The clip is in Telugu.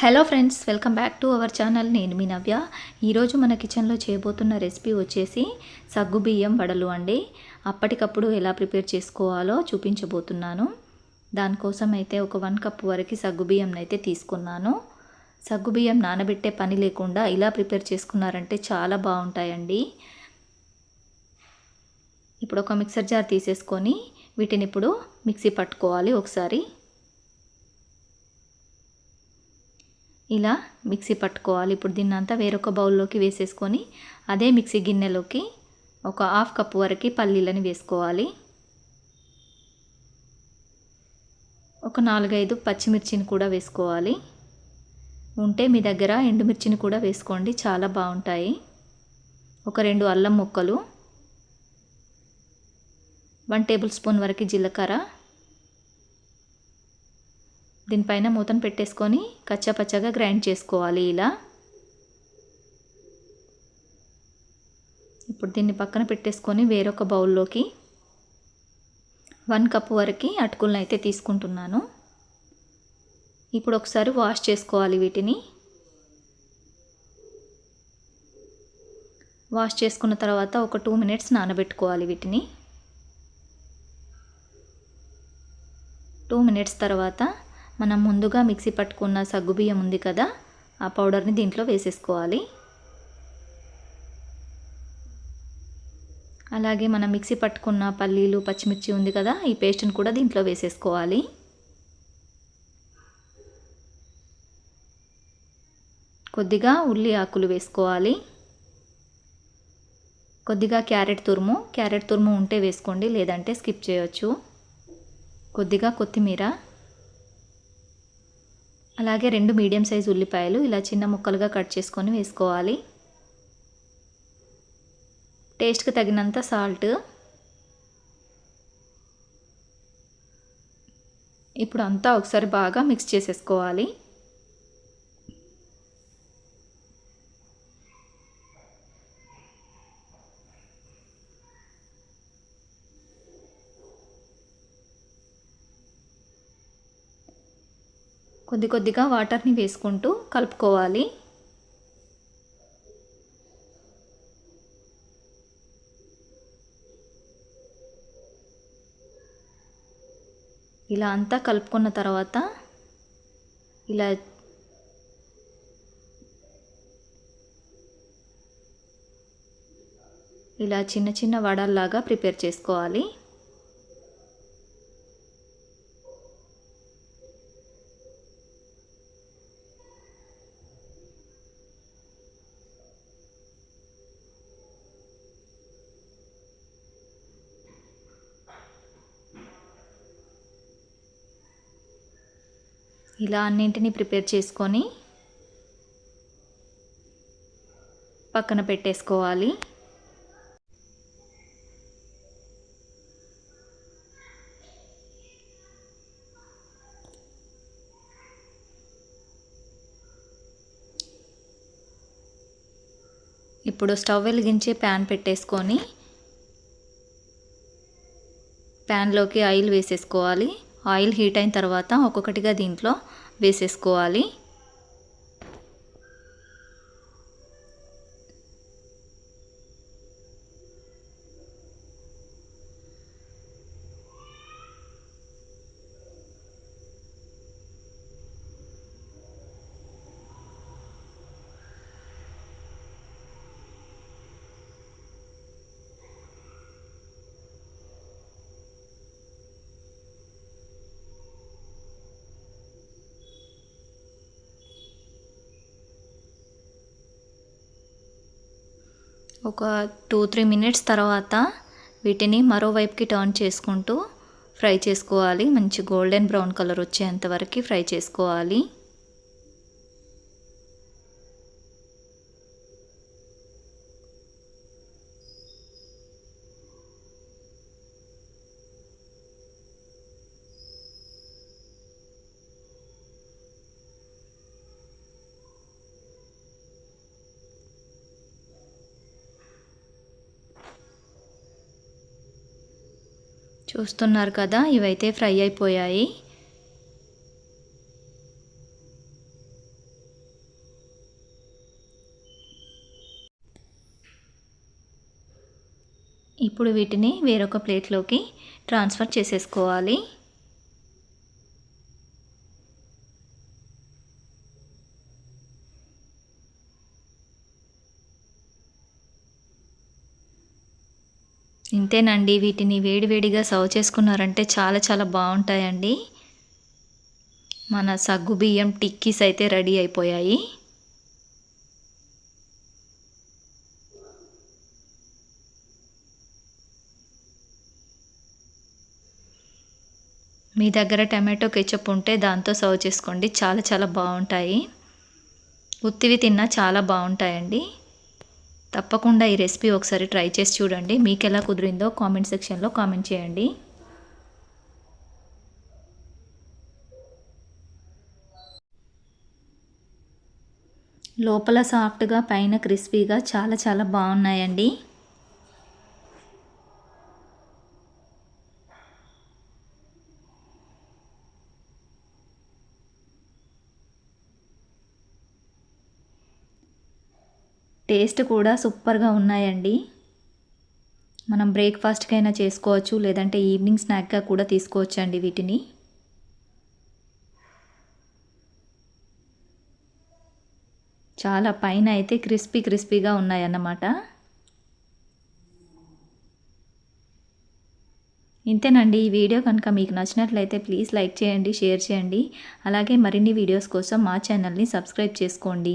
Hello friends welcome back to our channel నేను మీ నవ్య. ఈరోజు మన కిచెన్లో చేయబోతున్న రెసిపీ వచ్చేసి సగ్గు బియ్యం వడలు అండి. అప్పటికప్పుడు ఎలా ప్రిపేర్ చేసుకోవాలో చూపించబోతున్నాను. దానికోసం అయితే ఒక వన్ కప్ వరకు సగ్గు బియ్యం అయితే తీసుకున్నాను. సగ్గు బియ్యం నానబెట్టే పని లేకుండా ఇలా ప్రిపేర్ చేసుకున్నారంటే చాలా బాగుంటాయండి. ఇప్పుడు ఒక మిక్సర్ జార్ తీసేసుకొని వీటిని ఇప్పుడు మిక్సీ పట్టుకోవాలి ఒకసారి. ఇలా మిక్సీ పట్టుకోవాలి. ఇప్పుడు దీన్నంతా వేరొక బౌల్లోకి వేసేసుకొని అదే మిక్సీ గిన్నెలోకి ఒక హాఫ్ కప్ వరకు పల్లీలని వేసుకోవాలి. ఒక నాలుగైదు పచ్చిమిర్చిని కూడా వేసుకోవాలి. ఉంటే మీ దగ్గర ఎండుమిర్చిని కూడా వేసుకోండి. చాలా బాగుంటాయి. ఒక రెండు అల్లం ముక్కలు వన్ టేబుల్ స్పూన్ వరకు జీలకర్ర దీనిపైన మూతను పెట్టేసుకొని కచ్చాపచ్చగా గ్రైండ్ చేసుకోవాలి ఇలా. ఇప్పుడు దీన్ని పక్కన పెట్టేసుకొని వేరొక బౌల్లోకి వన్ కప్ వరకు అటుకులను అయితే తీసుకుంటున్నాను. ఇప్పుడు ఒకసారి వాష్ చేసుకోవాలి వీటిని. వాష్ చేసుకున్న తర్వాత ఒక టూ మినిట్స్ నానబెట్టుకోవాలి వీటిని. టూ మినిట్స్ తర్వాత మనం ముందుగా మిక్సీ పట్టుకున్న సగ్గుబియ్యం ఉంది కదా ఆ పౌడర్ని దీంట్లో వేసేసుకోవాలి. అలాగే మనం మిక్సీ పట్టుకున్న పల్లీలు పచ్చిమిర్చి ఉంది కదా ఈ పేస్ట్ని కూడా దీంట్లో వేసేసుకోవాలి. కొద్దిగా ఉల్లి ఆకులు వేసుకోవాలి. కొద్దిగా క్యారెట్ తురుము. క్యారెట్ తురుము ఉంటే వేసుకోండి లేదంటే స్కిప్ చేయొచ్చు. కొద్దిగా కొత్తిమీర. అలాగే రెండు మీడియం సైజు ఉల్లిపాయలు ఇలా చిన్న ముక్కలుగా కట్ చేసుకొని వేసుకోవాలి. టేస్ట్కి తగినంత సాల్ట్. ఇప్పుడు అంతా ఒకసారి బాగా మిక్స్ చేసేసుకోవాలి. కొద్ది కొద్దిగా వాటర్ని వేసుకుంటూ కలుపుకోవాలి. ఇలా అంతా కలుపుకున్న తర్వాత ఇలా ఇలా చిన్న చిన్న వడల్లాగా ప్రిపేర్ చేసుకోవాలి. ఇలా అన్నింటినీ ప్రిపేర్ చేసుకొని పక్కన పెట్టేసుకోవాలి. ఇప్పుడు స్టవ్ వెలిగించి ప్యాన్ పెట్టేసుకొని ప్యాన్లోకి ఆయిల్ వేసేసుకోవాలి. ఆయిల్ హీట్ అయిన తర్వాత ఒక్కొక్కటిగా దీంట్లో వేసేసుకోవాలి. ఒక టూ త్రీ మినిట్స్ తర్వాత వీటిని మరోవైపుకి టర్న్ చేసుకుంటూ ఫ్రై చేసుకోవాలి. మంచి గోల్డెన్ బ్రౌన్ కలర్ వచ్చేంత వరకు ఫ్రై చేసుకోవాలి. చూస్తున్నారు కదా ఇవైతే ఫ్రై అయిపోయాయి. ఇప్పుడు వీటిని వేరొక ప్లేట్లోకి ట్రాన్స్ఫర్ చేసేసుకోవాలి. ఇంతేనండి వీటిని వేడివేడిగా సర్వ్ చేసుకున్నారంటే చాలా చాలా బాగుంటాయండి. మన సగ్గు బియ్యం టిక్కీస్ అయితే రెడీ అయిపోయాయి. మీ దగ్గర టమాటో కెచప్ ఉంటే దాంతో సర్వ్ చేసుకోండి చాలా చాలా బాగుంటాయి. ఉత్తివి తిన్నా చాలా బాగుంటాయండి. తప్పకుండా ఈ రెసిపీ ఒకసారి ట్రై చేసి చూడండి. మీకు ఎలా కుదిరిందో కామెంట్ సెక్షన్లో కామెంట్ చేయండి. లోపల సాఫ్ట్గా పైన క్రిస్పీగా చాలా చాలా బాగున్నాయండి. టేస్ట్ కూడా సూపర్గా ఉన్నాయండి. మనం బ్రేక్ఫాస్ట్కైనా చేసుకోవచ్చు లేదంటే ఈవినింగ్ స్నాక్గా కూడా తీసుకోవచ్చు అండి వీటిని. చాలా పైన అయితే క్రిస్పీ క్రిస్పీగా ఉన్నాయన్నమాట. ఇంతేనండి ఈ వీడియో కనుక మీకు నచ్చినట్లయితే ప్లీజ్ లైక్ చేయండి షేర్ చేయండి. అలాగే మరిన్ని వీడియోస్ కోసం మా ఛానల్ని సబ్స్క్రైబ్ చేసుకోండి.